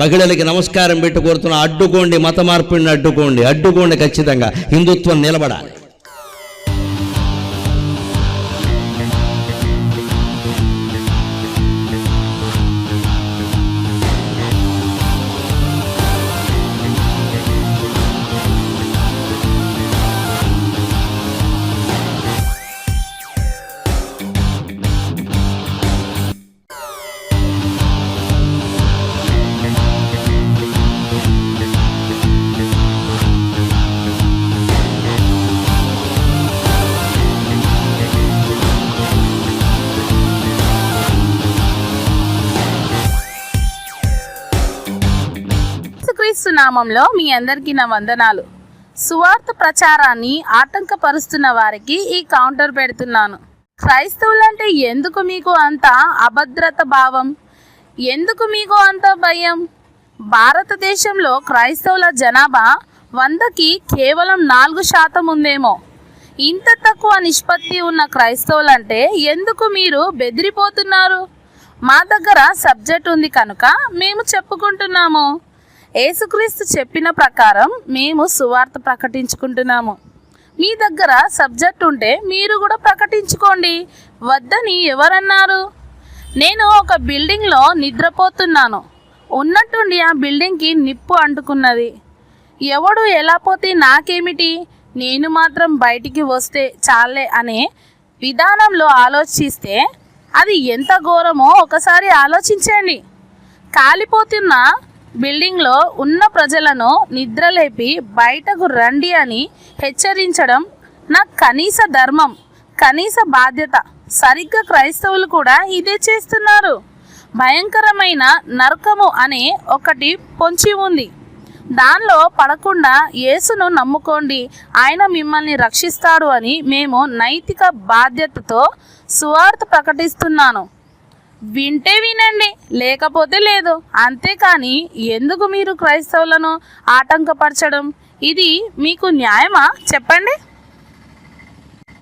మహిళలకి నమస్కారం పెట్టి కోరుతున్నా అడ్డుకోండి మత మార్పిడిని అడ్డుకోండి అడ్డుకోండి ఖచ్చితంగా. హిందుత్వం నిలబడాలి. యేసుక్రీస్తు నామంలో మీ అందరికీ నా వందనాలు. సువార్త ప్రచారాన్ని ఆటంకపరుస్తున్న వారికి ఈ కౌంటర్ పెడుతున్నాను. క్రైస్తవులంటే ఎందుకు మీకు అంత అభద్రత భావం? ఎందుకు మీకు అంత భయం? భారతదేశంలో క్రైస్తవుల జనాభా వందకి కేవలం నాలుగు శాతం ఉందేమో. ఇంత తక్కువ నిష్పత్తి ఉన్న క్రైస్తవులంటే ఎందుకు మీరు బెదిరిపోతున్నారు? మా దగ్గర సబ్జెక్ట్ ఉంది కనుక మేము చెప్పుకుంటున్నాము. యేసుక్రీస్తు చెప్పిన ప్రకారం మేము సువార్త ప్రకటించుకుంటున్నాము. మీ దగ్గర సబ్జెక్ట్ ఉంటే మీరు కూడా ప్రకటించుకోండి. వద్దని ఎవరన్నారు? నేను ఒక బిల్డింగ్లో నిద్రపోతున్నాను. ఉన్నట్టుండి ఆ బిల్డింగ్కి నిప్పు అంటుకున్నది. ఎవడు ఎలా పోతే నాకేమిటి? నేను మాత్రం బయటికి వస్తే చాలే అనే విధానంలో ఆలోచిస్తే అది ఎంత ఘోరమో ఒకసారి ఆలోచించండి. కాలిపోతున్న బిల్డింగ్లో ఉన్న ప్రజలను నిద్రలేపి బయటకు రండి అని హెచ్చరించడం నా కనీస ధర్మం కనీస బాధ్యత. సరిగ్గా క్రైస్తవులు కూడా ఇదే చేస్తున్నారు. భయంకరమైన నరకము అనే ఒకటి పొంచి ఉంది. దానిలో పడకుండా యేసును నమ్ముకోండి. ఆయన మిమ్మల్ని రక్షిస్తాడు అని మేము నైతిక బాధ్యతతో సువార్త ప్రకటిస్తున్నాను. వింటే వినండి లేకపోతే లేదు. అంతేకాని ఎందుకు మీరు క్రైస్తవులను ఆటంకపరచడం? ఇది మీకు న్యాయమా? చెప్పండి.